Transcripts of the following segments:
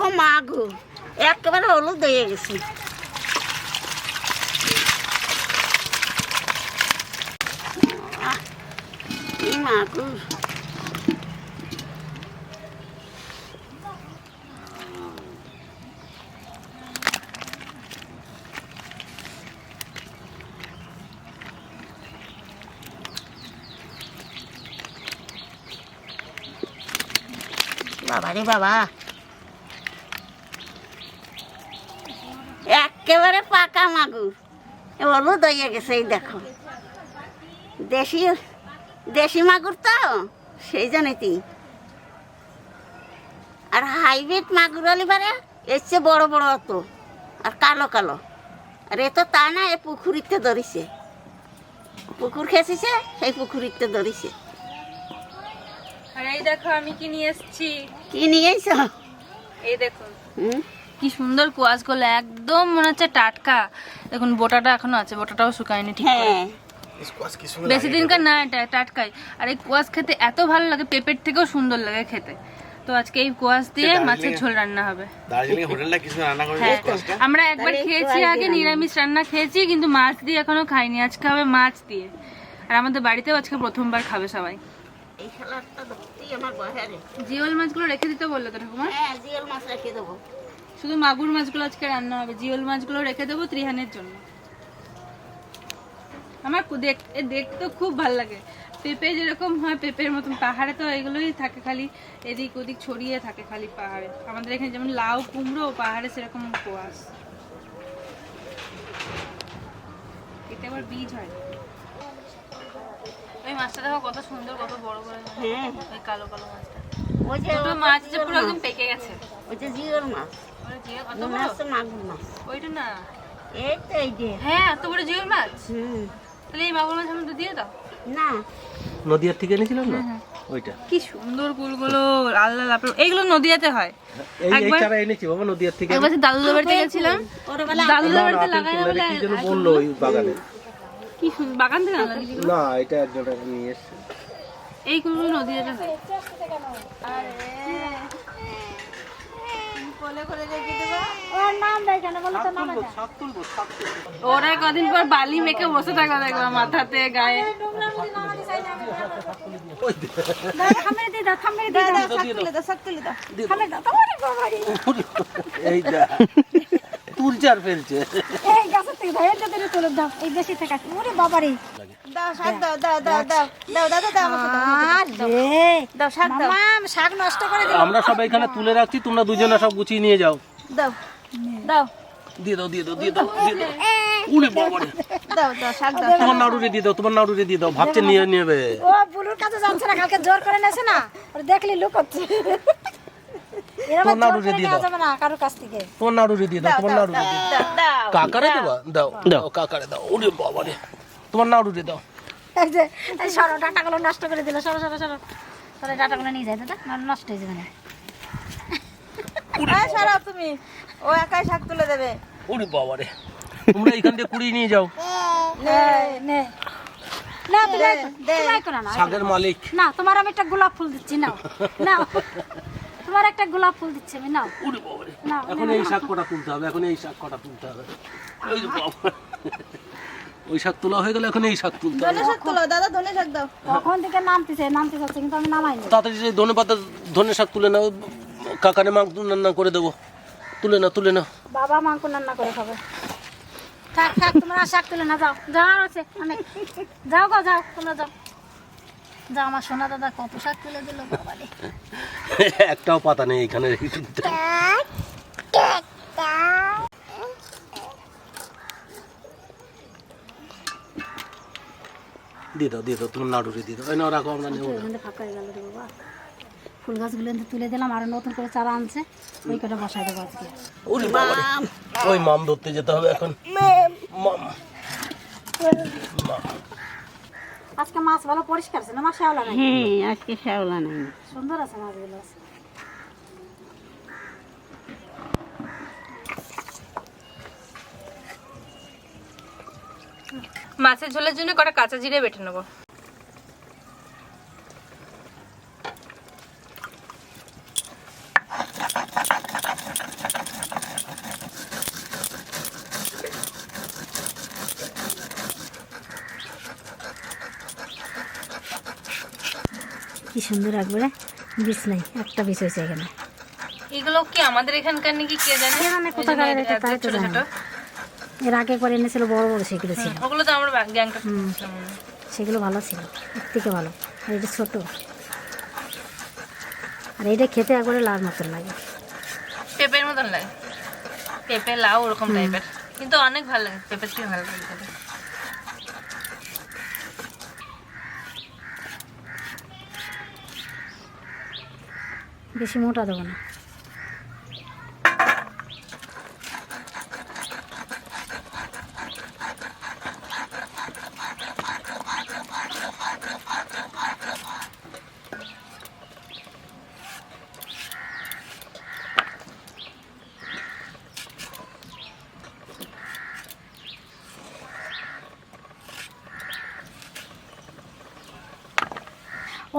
দেখো মাগু একেবারে হলুদ হয়ে গেছে আহ, কি মাগু বাবা রে বাবা একেবারে পাকা মাগুর। এ হলুদ হয়ে গেছে এই দেখো। দেশি দেশি মাগুর তো সেই জন্যই আর হাইব্রিড মাগুর হলে পারে এর চেয়ে বড় বড় হতো আর কালো কালো। আর এ তো তা না এ পুকুরিতে ধরিছে। পুকুর খেয়েছে সেই পুকুরিতে ধরিছে। আর এই দেখো আমি কি নিয়ে এসেছি। কি নিয়ে নিয়েছ এই দেখো। হুম? কি সুন্দর কুয়াশগুলো একদম মনে হচ্ছে টাটকা। দেখুন বোটাটা এখনও আছে বোটাটাও শুকায়নি ঠিক। হ্যাঁ। বেশি দিনকার না এটা টাটকাই। আর এই কুয়াশ খেতে এত ভালো লাগে পেঁপের থেকেও সুন্দর লাগে খেতে। তো আজকে এই কুয়াশ দিয়ে মাছের ঝোল রান্না হবে। দার্জিলিং হোটেলটা কিছু রান্না করে হ্যাঁ আমরা একবার খেয়েছি আগে নিরামিষ রান্না খেয়েছি কিন্তু মাছ দিয়ে এখনও খাইনি। আজকে হবে মাছ দিয়ে। আর আমাদের বাড়িতেও আজকে প্রথমবার খাবে সবাই। জিওল মাছগুলো রেখে দিতে বলল তো ঠাকুমা? হ্যাঁ জিয়াল মাছ রেখে দেবো। শুধু মাগুর মাছগুলো আজকে রান্না হবে। জিওল মাছগুলো রেখে দেবো ত্রিহানের জন্য। আমার কু- দেখ এ দেখতে খুব ভালো লাগে। পেঁপে যেরকম হয় পেঁপের মতন পাহাড়ে তো এগুলোই থাকে খালি। এদিক ওদিক ছড়িয়ে থাকে খালি পাহাড়ে। আমাদের এখানে যেমন লাউ কুমড়ো পাহাড়ে সেরকম কুয়াশ এতে আবার বীজ হয়। ওই মাছটা দেখো কত সুন্দর কত বড় বড় হ্যাঁ। ওই কালো কালো মাছটা। ওই যে মাছ যে পুরো একদম পেকে গেছে। ওই যে জিওল মাছ। ওটা কত বড়? হচ্ছে মাগুর মাছ। ওইটা না? এই তো এই যে। হ্যাঁ এত বড় জিওল মাছ? হুম। তাহলে এই মাগুর মাছ আমাদের দিয়ে দাও। না। নদিয়ার থেকে এনেছিলাম না? ওইটা। কি সুন্দর কুলগুলো লাল লাল এইগুলো নদীয়াতে হয়। এই এই একবার- চারা এনেছি বাবা নদিয়ার থেকে একবার দাদুদের বাড়িতে গেছিলাম। দাদুদের বাড়িতে লাগাই বলে রেখে যেন বলল ওই বাগানে? কি সুন্দর বাগান থেকে? না এটা একজন নিয়ে এসছে। এই কুলগুলো নদীয়াতে হয়। ওরা কদিন পর বালি মেখে বসে থাকো দেখবা মাথাতে গায়ে। এই ফেলছে। এই গাছের থেকে ধরে তো ধরে তুলে দাও এই বেশি থেকে ওরে বাবারে। দাও শাক দাও দাও দাও দাও দাও দাও দাও আমাকে দাও আরে দাও শাক দাও। মাম শাক নষ্ট করে দিল আমরা সব এখানে তুলে রাখছি তোমরা দুজনে সব গুছিয়ে নিয়ে যাও। দাও দাও। দিয়ে দাও দিয়ে দাও দিয়ে দাও দিয়ে দাও। উড়ে বাবারে। দাও দাও শাক দাও। তোমার নাড়ুরে দিয়ে দাও তোমার নাড়ুরে দিয়ে দাও। ভাবছে নিয়ে নেবে। ও বুলুর কাছে যাচ্ছে না কালকে জোর করে নেছে না। ওর দেখলি লুক দিয়ে দাও। না তোমার নাড়ুরে দিয়ে দাও তোমার নাড়ুরে দিয়ে দাও। দাও দাও কাকারে দেবা? দাও দাও। কাকারে দাও। উড়ে বাবারে তোমার নাড়ুরে দাও। এই যে সরো ডাটাগুলো নষ্ট করে দিল। সরো সরো সরো। সরো ডাটাগুলো নিয়ে যায় দাদা নষ্ট হয়ে যাবে না। এই তুমি। ও একাই শাক তুলে দেবে। উড়ে বাবারে তোমরা এখান থেকে কুড়িয়ে নিয়ে যাও। নে নে। না তুমি না। না শাকের মালিক। না তোমার আমি একটা গোলাপ ফুল দিচ্ছি না নাও। তোমার একটা গোলাপ ফুল দিচ্ছি আমি নাও। এখন এই শাক কটা তুলতে হবে এখন এই শাক কটা তুলতে হবে। ওই বাবা। ওই শাক তোলা হয়ে গেলে এখন এই শাক তুলতে হবে। শাক তোলা দাদা ধনে শাক দাও। কখন থেকে নামতেছে নামতে যাচ্ছে কিন্তু আমি নামাইনি। তাড়াতাড়ি সেই ধনে পাতা ধনে শাক তুলে নাও কাকারে মাংস রান্না করে দেবো। তুলে না তুলে না বাবা মাংস রান্না করে খাবে। থাক থাক তোমরা শাক তুলে না যাও। যাও আছে অনেক। যাও গো যাও তুলে যাও। যাও আমার সোনা দাদা কত শাক তুলে দিল বাবা রে একটাও পাতা নেই এখানে। দিয়ে দাও দিয়ে দাও তোমার নাড়ুরে দিয়ে দাও। এই নাও রাখো আমরা নেব ফাঁকা হয়ে গেল রে বাবা। ফুল গাছগুলো তুলে দিলাম আর নতুন করে চারা আনছে। ওই কটা বসাই দেবো আজকে। ওই মাম ধরতে যেতে হবে এখন। মাম। মাম। আজকে মাছ ভালো পরিষ্কার আছে না? মাছ শ্যাওলা নাই? হ্যাঁ আজকে শ্যাওলা নাই। সুন্দর আছে মাছগুলো। আছে মাছের ঝোলের জন্য কটা কাঁচা জিরে বেটে নেব? সুন্দর একবারে বীজ নাই একটা বীজ হয়েছে এখানে। এগুলো কি আমাদের এখানকার নাকি কে জানে? কে জানে ওই কোথাকার জন্য এটা, তাই তো ছোট জানি। এর আগে একবার এনেছিল বড় বড় সেগুলো ছিল। ওগুলো তো আমরা গ্যাংটা। সেগুলো ভালো ছিল এর থেকে ভালো। আর এটা ছোট। আর এটা খেতে একবারে লাল মতন লাগে। পেঁপের মতন লাগে। পেঁপে লাউ ওরকম টাইপের। কিন্তু অনেক ভালো লাগে পেঁপের থেকে ভালো লাগে বেশি মোটা দেবো না।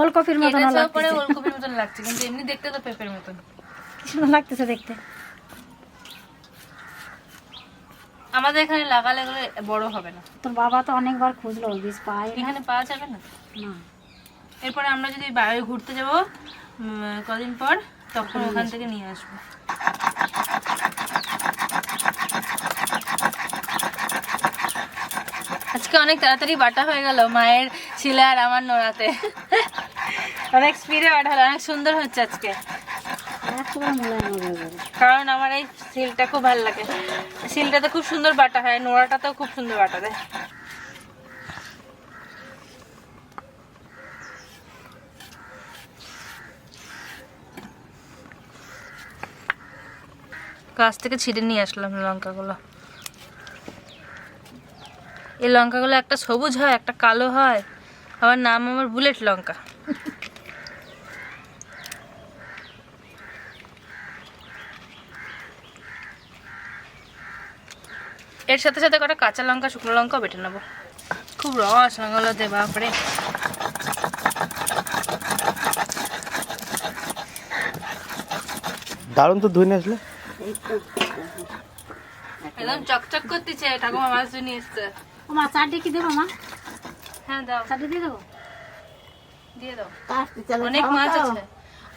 ওলকপির মতন লাগতেছে। ওলকপির মতন লাগছে কিন্তু এমনি দেখতে তো পেঁপের মতন। কি সুন্দর লাগতেছে দেখতে। আমাদের এখানে লাগালে এগুলো বড় হবে না। তোর বাবা তো অনেকবার খুঁজলো বীজ পায় এখানে পাওয়া যাবে না? না। এরপরে আমরা যদি বাইরে ঘুরতে যাব কদিন পর তখন ওখান থেকে নিয়ে আসব। আজকে অনেক তাড়াতাড়ি বাটা হয়ে গেল, মায়ের শিলা আর আমার নোড়াতে। অনেক স্পিডে বাটা হলো, অনেক সুন্দর হচ্ছে আজকে। কারণ আমার এই শিলটা খুব ভালো লাগে। শিলটাতে খুব সুন্দর বাটা হয় নোড়াটাতেও খুব সুন্দর বাটা দেয়। গাছ থেকে ছিঁড়ে নিয়ে আসলাম লঙ্কাগুলো। এই লঙ্কাগুলো একটা সবুজ হয় একটা কালো হয়। আবার নাম আমার বুলেট লঙ্কা। এর সাথে সাথে কটা কাঁচা লঙ্কা শুকনো লঙ্কাও বেটে নেব। খুব রস লঙ্কাগুলোতে বাপরে। দারুণ তো ধুয়ে নিয়ে আসলে। একদম চকচক করতেছে ঠাকুমা মাছ নিয়ে এসছে। ও মা চারটে কি দেবো মা? হ্যাঁ দাও। চারটে দিয়ে দেবো? দিয়ে দাও। অনেক মাছ আছে।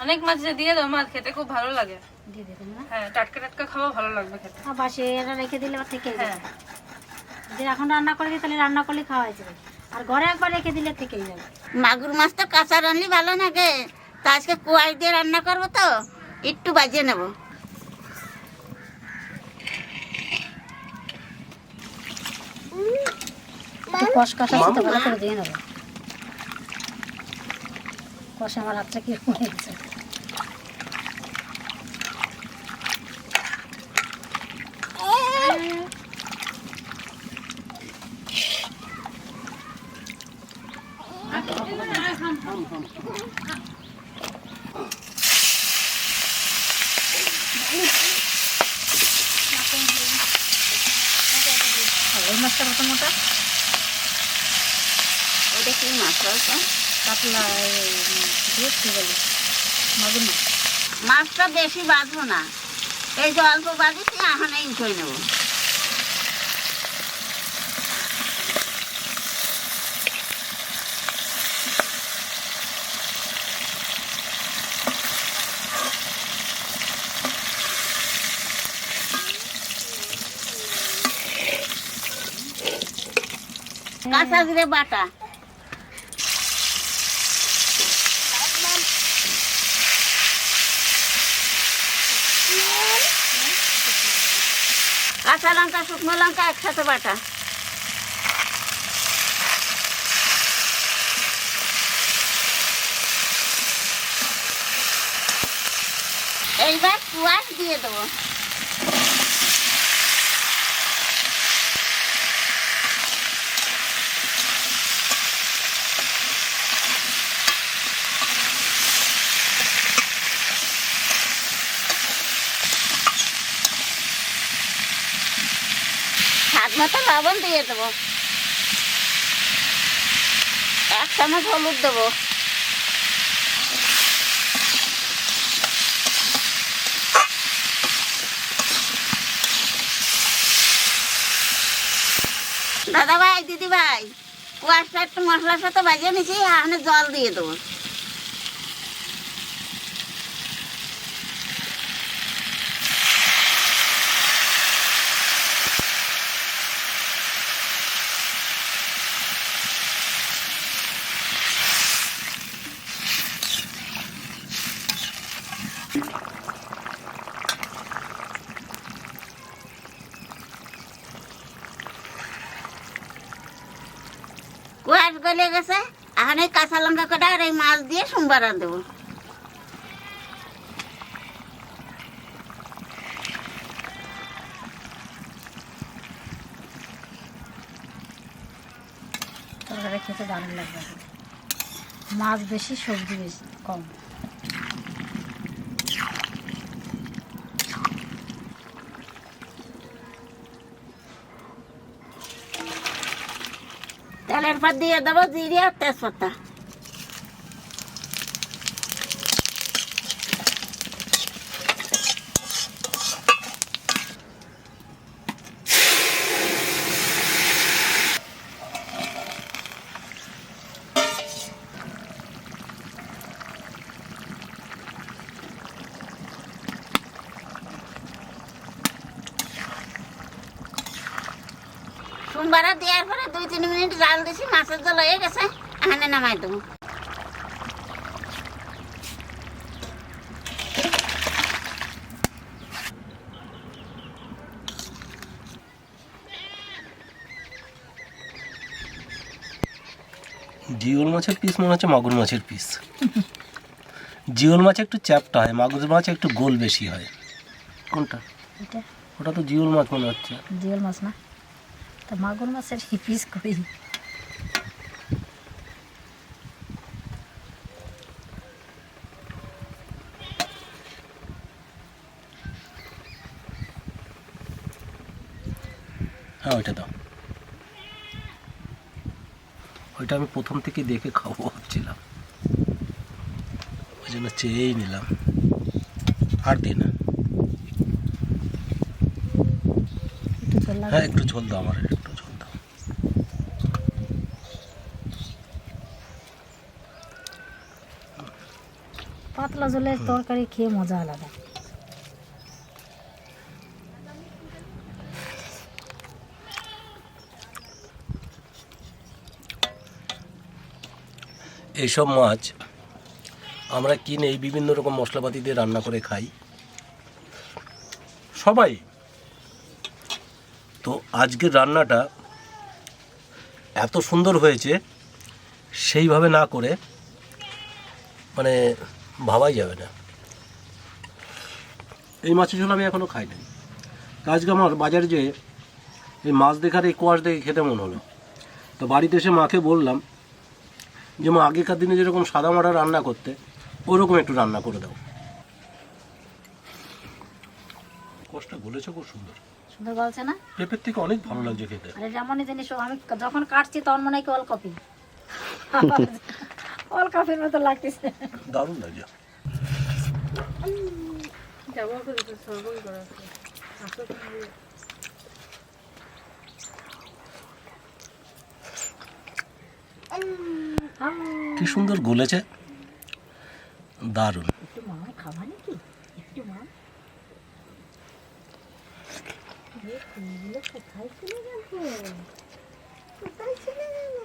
অনেক মাছ আছে দিয়ে দাও মাছ খেতে খুব ভালো লাগে। দিয়ে দেবেন না হ্যাঁ টাটকা টাটকা খাওয়া ভালো লাগবে খেতে। আর বাসে এটা রেখে দিলে আবার থেকে হ্যাঁ। যদি এখন রান্না করে দিই তাহলে রান্না করলে খাওয়া যাবে। আর ঘরে একবার রেখে দিলে থেকেই যাবে মাগুর মাছ তো কাঁচা রানলে ভালো লাগে তা আজকে কুয়াই দিয়ে রান্না করব তো একটু বাজিয়ে নেব। একটু কষ কষা তো ভালো করে দিয়ে নেব। কষে আমার হাতটা কি হয়ে গেছে মাছটা কত মোটা? ওটা কি মাছ বলতো কাতলা কি বলি? মাগুর মাছ। মাছটা বেশি বাঁধবো না। এই যে অল্প বাঁধিছি এখন এই উঠে নেব। কাঁচা জিরে বাটা কাঁচা লঙ্কা শুকনো লঙ্কা একসাথে বাটা। এইবার কুয়াশ দিয়ে দেবো। মতো লবণ দিয়ে দেবো। এক চামচ হলুদ দেবো। দাদা ভাই দিদি ভাই কুয়াশটা একটু মশলার সাথে বাজিয়ে এখানে জল দিয়ে দেবো। গলে গেছে। এখন এই কাঁচা লঙ্কা কটা আর এই মাছ দিয়ে সোমবার দেবো। খেতে দারুণ লাগবে। মাছ বেশি, সবজি বেশি, কম। তেলের পর দিয়ে দেবো জিরিয়া তেজপাতা। সোমবার দেওয়ার পরে দুই তিন মিনিট জাল দিছি মাছের জল হয়ে গেছে এখানে নামাই দেবো। জিওল মাছের পিস মনে হচ্ছে মাগুর মাছের পিস জিওল মাছ একটু চ্যাপটা হয় মাগুর মাছ একটু গোল বেশি হয়। কোনটা? ওটা তো জিওল মাছ মনে হচ্ছে। জিওল মাছ না? তা মাগুর মাছের পিস করি হ্যাঁ ওইটা দাও। ওইটা আমি প্রথম থেকে দেখে খাব ভাবছিলাম। ওই জন্য চেয়েই নিলাম। আর দিই না একটু হ্যাঁ একটু ঝোল দাও আমার একটু ঝোল দাও পাতলা ঝোলের তরকারি খেয়ে মজা আলাদা। এইসব মাছ আমরা কিনে বিভিন্ন রকম মশলাপাতি দিয়ে রান্না করে খাই। সবাই। তো আজকের রান্নাটা এত সুন্দর হয়েছে, সেইভাবে না করে মানে ভাবাই যাবে না। এই মাছের ঝোল আমি এখনও খাই নাই আজকে আমার বাজারে যে এই মাছ দেখার এই কোয়াশ দেখে খেতে মন হলো। তো বাড়িতে এসে মাকে বললাম যেমন আগেকার দিনে যেরকম সাদা মাটা রান্না করতে ওরকম একটু রান্না করে দাও। কোষটা গলেছে খুব সুন্দর। সুন্দর বলছে না? পেঁপের থেকে অনেক ভালো লাগছে খেতে। আরে যেমনই জিনিস আমি যখন কাটছি তখন মনে হয় কি অল কপি। অল কপির মতো লাগতেছে। দারুণ লাগছে। কি সুন্দর গলেছে। দারুণ। একটু মাম খাবা নাকি? একটু মাম ফুলগুলো কোথায় চলে গেল? কোথায় চলে গেল?